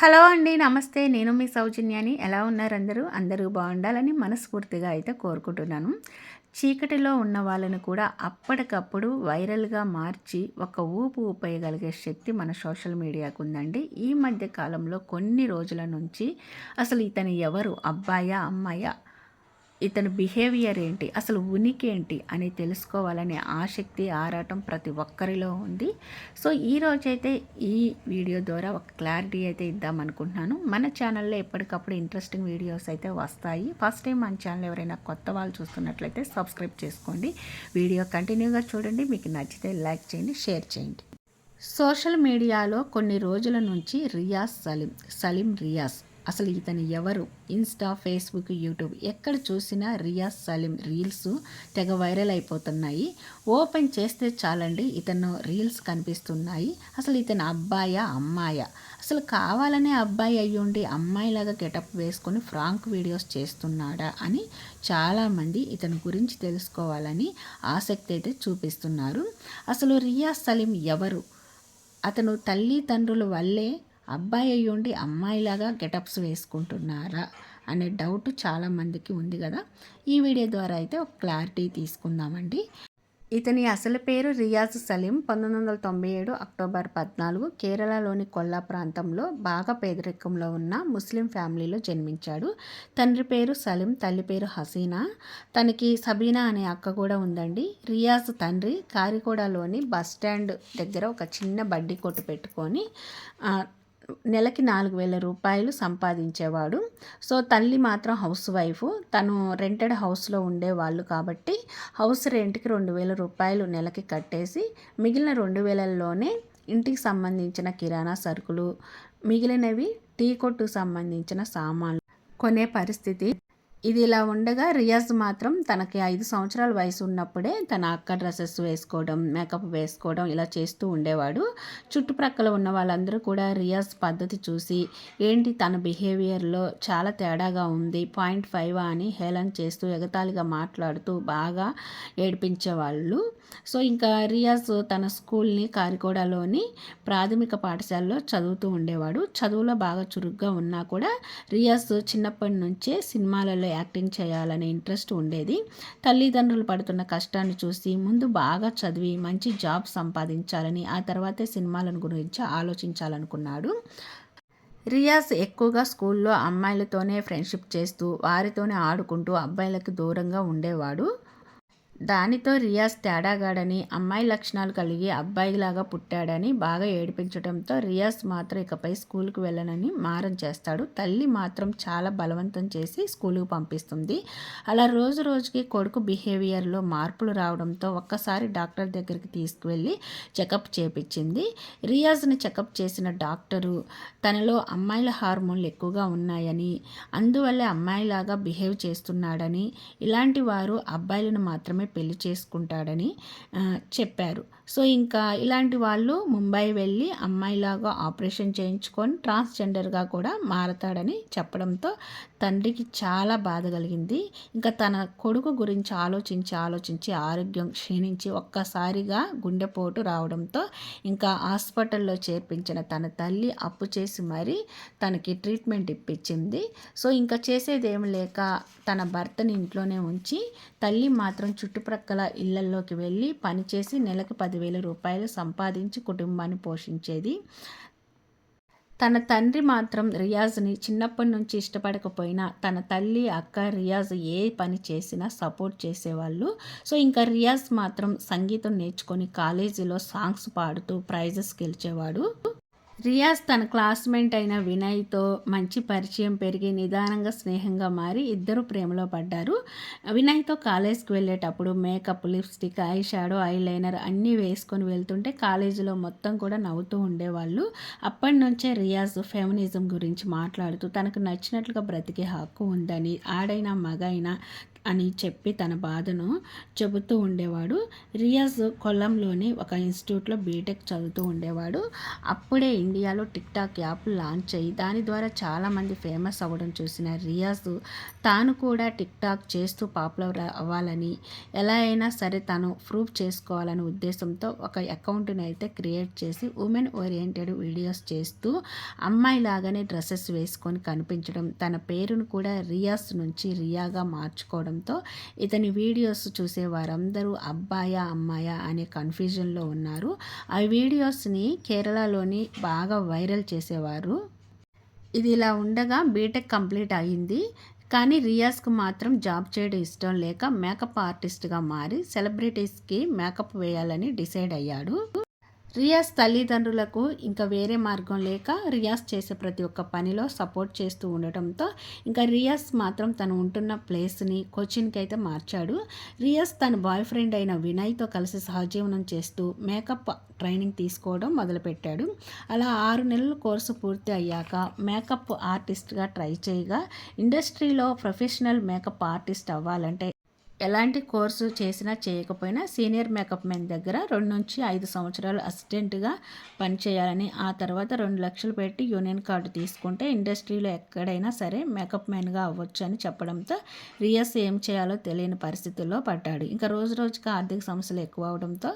Hello అండి నమస్తే. నేను మీ సౌజన్యాని. ఎలా ఉన్నారు అందరూ? అందరూ బాగుండాలని మనస్ఫూర్తిగా అయితే కోరుకుంటున్నాను. చీకటిలో ఉన్న వాళ్ళని కూడా అప్పటికప్పుడు వైరల్గా మార్చి ఒక ఊపు ఊపేయగలిగే శక్తి మన సోషల్ మీడియాకు ఉందండి. ఈ మధ్య కాలంలో కొన్ని రోజుల నుంచి అసలు ఇతను ఎవరు? అబ్బాయా? అమ్మాయా? ఇతని బిహేవియర్ ఏంటి అసలు ఉనికి ఏంటి అని తెలుసుకోవాలనే ఆసక్తి ఆరాటం ప్రతి ఒక్కరిలో ఉంది. సో ఈరోజైతే ఈ వీడియో ద్వారా ఒక క్లారిటీ అయితే ఇద్దాం అనుకుంటున్నాను. మన ఛానల్లో ఎప్పటికప్పుడు ఇంట్రెస్టింగ్ వీడియోస్ అయితే వస్తాయి. ఫస్ట్ టైం మన ఛానల్ ఎవరైనా కొత్త వాళ్ళు చూస్తున్నట్లయితే సబ్స్క్రైబ్ చేసుకోండి. వీడియో కంటిన్యూగా చూడండి. మీకు నచ్చితే లైక్ చేయండి షేర్ చేయండి. సోషల్ మీడియాలో కొన్ని రోజుల నుంచి రియాజ్ సలీం సలీం రియాజ్. అసలు ఇతను ఎవరు? Insta Facebook YouTube. ఎక్కడ చూసినా రియాజ్ సలీం రీల్స్ తెగ వైరల్ అయిపోతున్నాయి. ఓపెన్ చేస్తే చాలండి ఇతను రీల్స్ కనిపిస్తున్నాయి. అసలు ఇతను అబ్బాయా అమ్మాయా? అసలు కావాలనే అబ్బాయి అయ్యుండి అమ్మాయిలాగా గెటప్ వేసుకొని ఫ్రాంక్ వీడియోస్ చేస్తున్నాడా అని చాలామంది ఇతని గురించి తెలుసుకోవాలని ఆసక్తి అయితే చూపిస్తున్నారు. అసలు రియాజ్ సలీం ఎవరు? అతను తల్లిదండ్రుల వల్లే అబ్బాయి అయ్యుండి అమ్మాయిలాగా గెటప్స్ వేసుకుంటున్నారా అనే డౌట్ చాలామందికి ఉంది కదా. ఈ వీడియో ద్వారా అయితే ఒక క్లారిటీ తీసుకుందామండి. ఇతని అసలు పేరు రియాజ్ సలీం. పంతొమ్మిది వందల తొంభై ఏడు అక్టోబర్ పద్నాలుగు కేరళలోని కొల్లా ప్రాంతంలో బాగా పేదరికంలో ఉన్న ముస్లిం ఫ్యామిలీలో జన్మించాడు. తండ్రి పేరు సలీం తల్లి పేరు హసీనా. తనకి సబీనా అనే అక్క కూడా ఉందండి. రియాజ్ తండ్రి కారికోడలోని బస్ స్టాండ్ దగ్గర ఒక చిన్న బడ్డీ కొట్టు పెట్టుకొని నెలకి నాలుగు వేల రూపాయలు సంపాదించేవాడు. సో తల్లి మాత్రం హౌస్ వైఫ్. తను రెంటెడ్ హౌస్లో ఉండేవాళ్ళు కాబట్టి హౌస్ రెంట్కి రెండు వేల రూపాయలు నెలకి కట్టేసి మిగిలిన రెండు వేలల్లోనే ఇంటికి సంబంధించిన కిరాణా సరుకులు మిగిలినవి టీ కొట్టుకు సంబంధించిన సామాన్లు కొనే పరిస్థితి ఇది ఇలా ఉండగా రియాజ్ మాత్రం తనకి ఐదు సంవత్సరాల వయసు ఉన్నప్పుడే తన అక్క డ్రెస్సెస్ వేసుకోవడం మేకప్ వేసుకోవడం ఇలా చేస్తూ ఉండేవాడు. చుట్టుప్రక్కల ఉన్న వాళ్ళందరూ కూడా రియాజ్ పద్ధతి చూసి ఏంటి తన బిహేవియర్లో చాలా తేడాగా ఉంది పాయింట్ ఫైవ్ అని హేళన చేస్తూ ఎగతాళిగా మాట్లాడుతూ బాగా ఏడిపించేవాళ్ళు. సో ఇంకా రియాజ్ తన స్కూల్ని కారికోడలోని ప్రాథమిక పాఠశాలలో చదువుతూ ఉండేవాడు. చదువులో బాగా చురుగ్గా ఉన్నా కూడా రియాజ్ చిన్నప్పటి నుంచే సినిమాలలో యాక్టింగ్ చేయాలనే ఇంట్రెస్ట్ ఉండేది. తల్లిదండ్రులు పడుతున్న కష్టాన్ని చూసి ముందు బాగా చదివి మంచి జాబ్ సంపాదించాలని ఆ తర్వాతే సినిమాలను గురించి ఆలోచించాలనుకున్నాడు. రియాజ్ ఎక్కువగా స్కూల్లో అమ్మాయిలతోనే ఫ్రెండ్షిప్ చేస్తూ వారితోనే ఆడుకుంటూ అబ్బాయిలకు దూరంగా ఉండేవాడు. దానితో రియాజ్ తేడాగాడని అమ్మాయి లక్షణాలు కలిగి అబ్బాయిలాగా పుట్టాడని బాగా ఏడిపించడంతో రియాజ్ మాత్రం ఇకపై స్కూల్కి వెళ్ళనని మారం చేస్తాడు. తల్లి మాత్రం చాలా బలవంతం చేసి స్కూల్కి పంపిస్తుంది. అలా రోజు రోజుకి కొడుకు బిహేవియర్లో మార్పులు రావడంతో ఒక్కసారి డాక్టర్ దగ్గరికి తీసుకువెళ్ళి చెకప్ చేపించింది. రియాజ్ని చెకప్ చేసిన డాక్టరు తనలో అమ్మాయిల హార్మోన్లు ఎక్కువగా ఉన్నాయని అందువల్లే అమ్మాయిలాగా బిహేవ్ చేస్తున్నాడని ఇలాంటి వారు అబ్బాయిలను మాత్రమే పెళ్ళి చేసుకుంటాడని చెప్పారు. సో ఇంకా ఇలాంటి వాళ్ళు ముంబై వెళ్ళి అమ్మాయిలాగా ఆపరేషన్ చేయించుకొని ట్రాన్స్జెండర్గా కూడా మారతాడని చెప్పడంతో తండ్రికి చాలా బాధ కలిగింది. ఇంకా తన కొడుకు గురించి ఆలోచించి ఆలోచించి ఆరోగ్యం క్షీణించి ఒక్కసారిగా గుండెపోటు రావడంతో ఇంకా హాస్పిటల్లో చేర్పించిన తన తల్లి అప్పు చేసి మరీ తనకి ట్రీట్మెంట్ ఇప్పించింది. సో ఇంకా చేసేది లేక తన భర్తని ఇంట్లోనే ఉంచి తల్లి మాత్రం చుట్టూ చుట్టుప్రక్కల ఇళ్ళల్లోకి వెళ్ళి పనిచేసి నెలకు పదివేల రూపాయలు సంపాదించి కుటుంబాన్ని పోషించేది. తన తండ్రి మాత్రం రియాజ్ని చిన్నప్పటి నుంచి ఇష్టపడకపోయినా తన తల్లి అక్క రియాజ్ ఏ పని చేసినా సపోర్ట్ చేసేవాళ్ళు. సో ఇంకా రియాజ్ మాత్రం సంగీతం నేర్చుకొని కాలేజీలో సాంగ్స్ పాడుతూ ప్రైజెస్ గెలిచేవాడు. రియాజ్ తన క్లాస్మేట్ అయిన వినయ్తో మంచి పరిచయం పెరిగి నిదానంగా స్నేహంగా మారి ఇద్దరు ప్రేమలో పడ్డారు. వినయ్తో కాలేజ్కి వెళ్ళేటప్పుడు makeup lipstick eye shadow eyeliner అన్నీ వేసుకొని వెళ్తుంటే కాలేజీలో మొత్తం కూడా నవ్వుతూ ఉండేవాళ్ళు. అప్పటి నుంచే రియాజ్ ఫెమినిజం గురించి మాట్లాడుతూ తనకు నచ్చినట్లుగా బ్రతికే హక్కు ఉందని ఆడైనా మగైనా అని చెప్పి తన బాధను చెబుతూ ఉండేవాడు. రియాజ్ కొల్లంలోని ఒక ఇన్స్టిట్యూట్లో బీటెక్ చదువుతూ ఉండేవాడు. అప్పుడే ఇండియాలో టిక్ టాక్ యాప్ లాంచ్ అయ్యి దాని ద్వారా చాలామంది ఫేమస్ అవ్వడం చూసిన రియాజ్ తాను కూడా టిక్ టాక్ చేస్తూ పాపులర్ అవ్వాలని ఎలా అయినా సరే తను ప్రూఫ్ చేసుకోవాలనే ఉద్దేశంతో ఒక అకౌంట్ని అయితే క్రియేట్ చేసి ఉమెన్ ఓరియంటెడ్ వీడియోస్ చేస్తూ అమ్మాయి లాగానే డ్రెస్సెస్ వేసుకొని కనిపించడం తన పేరును కూడా రియాస్ నుంచి రియాగా మార్చుకోవడం మార్చుకోవడంతో ఇతని వీడియోస్ చూసే వారందరూ అబ్బాయా అమ్మాయా అనే కన్ఫ్యూజన్లో ఉన్నారు. ఆ వీడియోస్ని కేరళలోని బాగా వైరల్ చేసేవారు. ఇది ఇలా ఉండగా బీటెక్ కంప్లీట్ అయింది. కానీ రియాజ్కు మాత్రం జాబ్ చేయడం ఇష్టం లేక మేకప్ ఆర్టిస్ట్గా మారి సెలబ్రిటీస్కి మేకప్ వేయాలని డిసైడ్ అయ్యాడు. రియాజ్ తల్లిదండ్రులకు ఇంకా వేరే మార్గం లేక రియాజ్ చేసే ప్రతి ఒక్క పనిలో సపోర్ట్ చేస్తూ ఉండటంతో ఇంకా రియాజ్ మాత్రం తను ఉంటున్న ప్లేస్ని కోచింగ్కి అయితే మార్చాడు. రియాజ్ తన బాయ్ ఫ్రెండ్ అయిన వినయ్తో కలిసి సహజీవనం చేస్తూ మేకప్ ట్రైనింగ్ తీసుకోవడం మొదలుపెట్టాడు. అలా ఆరు నెలల కోర్సు పూర్తి అయ్యాక మేకప్ ఆర్టిస్ట్గా ట్రై చేయగా ఇండస్ట్రీలో ప్రొఫెషనల్ మేకప్ ఆర్టిస్ట్ అవ్వాలంటే ఎలాంటి కోర్సు చేసినా చేయకపోయినా సీనియర్ మేకప్ మెన్ దగ్గర రెండు నుంచి ఐదు సంవత్సరాలు అసిస్టెంట్గా పనిచేయాలని ఆ తర్వాత రెండు లక్షలు పెట్టి యూనియన్ కార్డు తీసుకుంటే ఇండస్ట్రీలో ఎక్కడైనా సరే మేకప్ మెన్గా అవ్వచ్చు అని చెప్పడంతో రియస్ ఏం చేయాలో తెలియని పరిస్థితుల్లో పడ్డాడు. ఇంకా రోజు రోజుకి ఆర్థిక సమస్యలు ఎక్కువ అవడంతో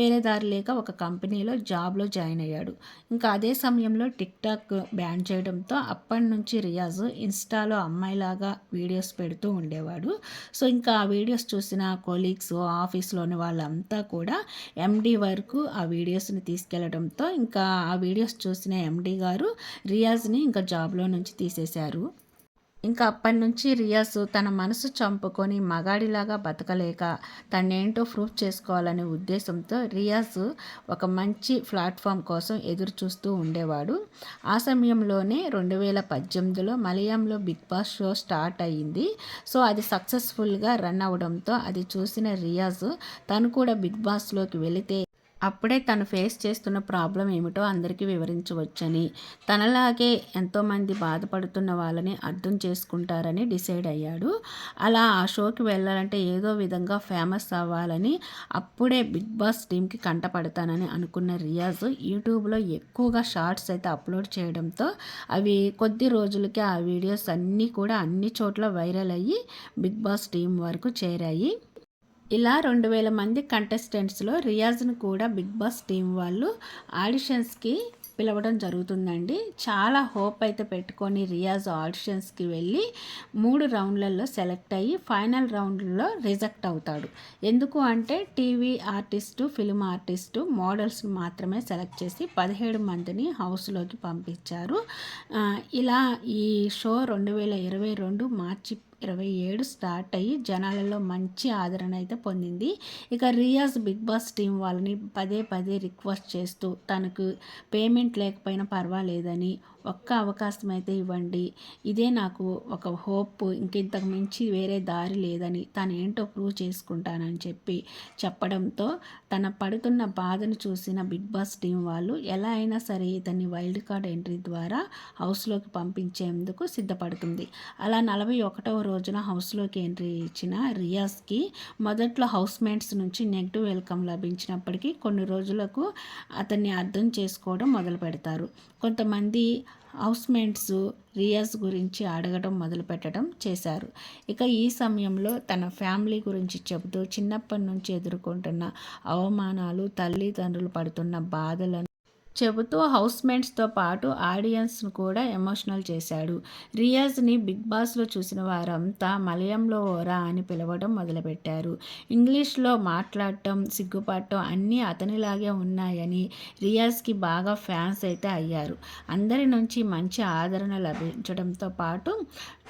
వేరే దారి లేక ఒక కంపెనీలో జాబ్లో జాయిన్ అయ్యాడు. ఇంకా అదే సమయంలో టిక్ టాక్ బ్యాన్ చేయడంతో అప్పటి నుంచి రియాజ్ ఇన్స్టాలో అమ్మాయిలాగా వీడియోస్ పెడుతూ ఉండేవాడు. సో ఇంకా ఆ వీడియోస్ చూసిన కొలీగ్స్ ఆఫీస్లోని వాళ్ళంతా కూడా ఎండీ వరకు ఆ వీడియోస్ని తీసుకెళ్ళడంతో ఇంకా ఆ వీడియోస్ చూసిన ఎండీ గారు రియాజ్ని ఇంకా జాబ్లో నుంచి తీసేశారు. ఇంకా అప్పటి నుంచి రియాస్ తన మనసు చంపుకొని మగాడిలాగా బతకలేక తనేంటో ప్రూఫ్ చేసుకోవాలనే ఉద్దేశంతో రియాస్ ఒక మంచి ప్లాట్ఫామ్ కోసం ఎదురు చూస్తూ ఉండేవాడు. ఆ సమయంలోనే రెండు వేల పద్దెనిమిదిలో మలయాంలో బిగ్ బాస్ షో స్టార్ట్ అయ్యింది. సో అది సక్సెస్ఫుల్గా రన్ అవడంతో అది చూసిన రియాజ్ తను కూడా బిగ్ బాస్లోకి వెళితే అప్పుడే తను ఫేస్ చేస్తున్న ప్రాబ్లం ఏమిటో అందరికీ వివరించవచ్చని తనలాగే ఎంతోమంది బాధపడుతున్న వాళ్ళని అర్థం చేసుకుంటారని డిసైడ్ అయ్యాడు. అలా ఆ షోకి వెళ్ళాలంటే ఏదో విధంగా ఫేమస్ అవ్వాలని అప్పుడే బిగ్ బాస్ టీంకి కంటపడతానని అనుకున్న రియాజ్ యూట్యూబ్లో ఎక్కువగా షార్ట్స్ అయితే అప్లోడ్ చేయడంతో అవి కొద్ది రోజులకే ఆ వీడియోస్ అన్నీ కూడా అన్ని చోట్ల వైరల్ అయ్యి బిగ్ బాస్ టీం వరకు చేరాయి. ఇలా రెండు వేల మంది కంటెస్టెంట్స్లో రియాజ్ను కూడా బిగ్ బాస్ టీం వాళ్ళు ఆడిషన్స్కి పిలవడం జరుగుతుందండి. చాలా హోప్ అయితే పెట్టుకొని రియాజ్ ఆడిషన్స్కి వెళ్ళి మూడు రౌండ్లలో సెలెక్ట్ అయ్యి ఫైనల్ రౌండ్లో రిజెక్ట్ అవుతాడు. ఎందుకు అంటే టీవీ ఆర్టిస్టు ఫిల్మ్ ఆర్టిస్టు మోడల్స్ని మాత్రమే సెలెక్ట్ చేసి పదిహేడు మందిని హౌస్లోకి పంపించారు. ఇలా ఈ షో రెండు వేల ఇరవై రెండు మార్చి ఇరవై ఏడు స్టార్ట్ అయ్యి జనాలలో మంచి ఆదరణ అయితే పొందింది. ఇక రియాజ్ బిగ్ బాస్ టీం వాళ్ళని పదే పదే రిక్వెస్ట్ చేస్తూ తనకు పేమెంట్ లేకపోయినా పర్వాలేదని ఒక్క అవకాశం అయితే ఇవ్వండి. ఇదే నాకు ఒక హోప్. ఇంకింతకు మించి వేరే దారి లేదని తను ఏంటో ప్రూవ్ చేసుకుంటానని చెప్పి చెప్పడంతో తన పడుతున్న బాధను చూసిన బిగ్ బాస్ టీం వాళ్ళు ఎలా అయినా సరే ఇతన్ని వైల్డ్ కార్డ్ ఎంట్రీ ద్వారా హౌస్లోకి పంపించేందుకు సిద్ధపడుతుంది. అలా నలభై ఒకటవ రోజున హౌస్లోకి ఎంట్రీ ఇచ్చిన రియాజ్కి మొదట్లో హౌస్ మేట్స్ నుంచి నెగిటివ్ వెల్కమ్ లభించినప్పటికీ కొన్ని రోజులకు అతన్ని అర్థం చేసుకోవడం మొదలు పెడతారు కొంతమంది హౌస్మేట్స్ రియాజ్ గురించి అడగడం మొదలుపెట్టడం చేశారు. ఇక ఈ సమయంలో తన ఫ్యామిలీ గురించి చెబుతూ చిన్నప్పటి నుంచి ఎదుర్కొంటున్న అవమానాలు తల్లిదండ్రులు పడుతున్న బాధలను చెబుతూ హౌస్మేట్స్తో పాటు ఆడియన్స్ను కూడా ఎమోషనల్ చేశాడు. రియాజ్ని బిగ్ బాస్లో చూసిన వారంతా మలయంలో ఓరా అని పిలవడం మొదలుపెట్టారు. ఇంగ్లీష్లో మాట్లాడటం సిగ్గుపడటం అన్నీ అతనిలాగే ఉన్నాయని రియాజ్కి బాగా ఫ్యాన్స్ అయితే అయ్యారు. అందరి నుంచి మంచి ఆదరణ లభించడంతో పాటు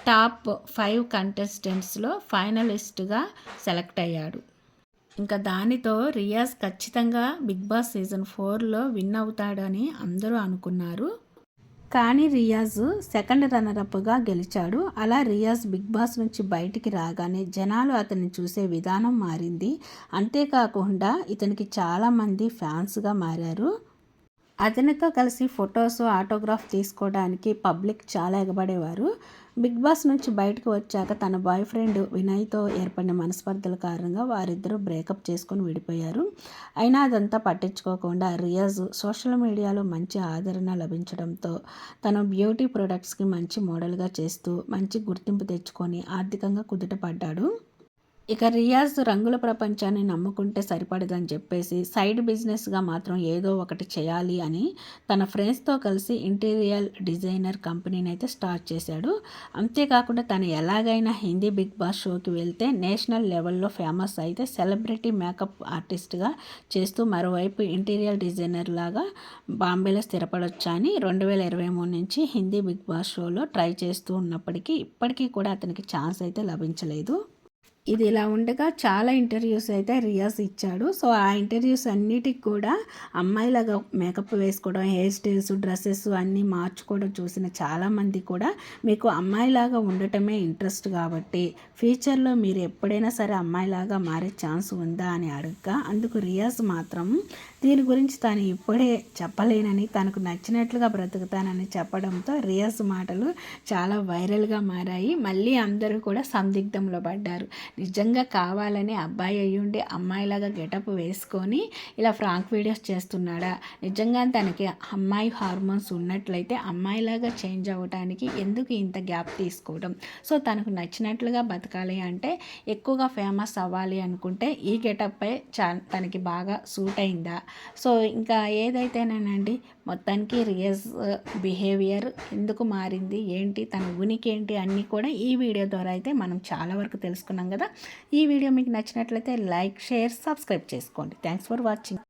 టాప్ ఫైవ్ కంటెస్టెంట్స్లో ఫైనలిస్ట్గా సెలెక్ట్ అయ్యాడు. ఇంకా దానితో రియాజ్ ఖచ్చితంగా బిగ్ బాస్ సీజన్ ఫోర్లో విన్ అవుతాడని అందరూ అనుకున్నారు. కానీ రియాజ్ సెకండ్ రన్నరప్గా గెలిచాడు. అలా రియాజ్ బిగ్ బాస్ నుంచి బయటికి రాగానే జనాలు అతన్ని చూసే విధానం మారింది. అంతేకాకుండా ఇతనికి చాలామంది ఫ్యాన్స్గా మారారు. అతనితో కలిసి ఫొటోస్ ఆటోగ్రాఫ్ తీసుకోవడానికి పబ్లిక్ చాలా ఎగబడేవారు. బిగ్ బాస్ నుంచి బయటకు వచ్చాక తన బాయ్ ఫ్రెండ్ వినయ్తో ఏర్పడిన మనస్పర్ధల కారణంగా వారిద్దరూ బ్రేకప్ చేసుకొని విడిపోయారు. అయినా అదంతా పట్టించుకోకుండా రియాజ్ సోషల్ మీడియాలో మంచి ఆదరణ లభించడంతో తన బ్యూటీ ప్రొడక్ట్స్కి మంచి మోడల్గా చేస్తూ మంచి గుర్తింపు తెచ్చుకొని ఆర్థికంగా కుదుటపడ్డాడు ఇక రియాజ్ రంగుల ప్రపంచాన్ని నమ్ముకుంటే సరిపడదని చెప్పేసి సైడ్ బిజినెస్గా మాత్రం ఏదో ఒకటి చేయాలి అని తన ఫ్రెండ్స్తో కలిసి ఇంటీరియర్ డిజైనర్ కంపెనీని అయితే స్టార్ట్ చేశాడు. అంతేకాకుండా తను ఎలాగైనా హిందీ బిగ్ బాస్ షోకి వెళ్తే నేషనల్ లెవెల్లో ఫేమస్ అయితే సెలబ్రిటీ మేకప్ ఆర్టిస్ట్గా చేస్తూ మరోవైపు ఇంటీరియర్ డిజైనర్ లాగా బాంబేలో స్థిరపడొచ్చా అని రెండు వేల ఇరవై మూడు నుంచి హిందీ బిగ్ బాస్ షోలో ట్రై చేస్తూ ఉన్నప్పటికీ ఇప్పటికీ కూడా అతనికి ఛాన్స్ అయితే లభించలేదు. ఇది ఇలా ఉండగా చాలా ఇంటర్వ్యూస్ అయితే రియాజ్ ఇచ్చాడు. సో ఆ ఇంటర్వ్యూస్ అన్నిటికి కూడా అమ్మాయిలాగా మేకప్ వేసుకోవడం హెయిర్ స్టైల్స్ డ్రెస్సెస్ అన్నీ మార్చుకోవడం చూసిన చాలామంది కూడా మీకు అమ్మాయిలాగా ఉండటమే ఇంట్రెస్ట్ కాబట్టి ఫ్యూచర్లో మీరు ఎప్పుడైనా సరే అమ్మాయిలాగా మారే ఛాన్స్ ఉందా అని అడగగా. అందుకు రియాజ్ మాత్రం దీని గురించి తాను ఇప్పుడే చెప్పలేనని తనకు నచ్చినట్లుగా బ్రతుకుతానని చెప్పడంతో రియాజ్ మాటలు చాలా వైరల్గా మారాయి. మళ్ళీ అందరూ కూడా సందిగ్ధంలో పడ్డారు. నిజంగా కావాలని అబ్బాయి అయ్యుండి అమ్మాయిలాగా గెటప్ వేసుకొని ఇలా ఫ్రాంక్ వీడియోస్ చేస్తున్నాడా? నిజంగా తనకి అమ్మాయి హార్మోన్స్ ఉన్నట్లయితే అమ్మాయిలాగా చేంజ్ అవ్వడానికి ఎందుకు ఇంత గ్యాప్ తీసుకోవడం? సో తనకు నచ్చినట్లుగా బతకాలి అంటే ఎక్కువగా ఫేమస్ అవ్వాలి అనుకుంటే ఈ గెటప్పే చా తనకి బాగా సూట్ అయిందా? సో ఇంకా ఏదైతేనేనండి మొత్తానికి రియస్ బిహేవియర్ ఎందుకు మారింది ఏంటి తన ఉనికి ఏంటి అన్నీ కూడా ఈ వీడియో ద్వారా అయితే మనం చాలా వరకు తెలుసుకున్నాం కదా. ఈ వీడియో మీకు నచ్చినట్లయితే లైక్ షేర్ సబ్స్క్రైబ్ చేసుకోండి. Thanks for watching.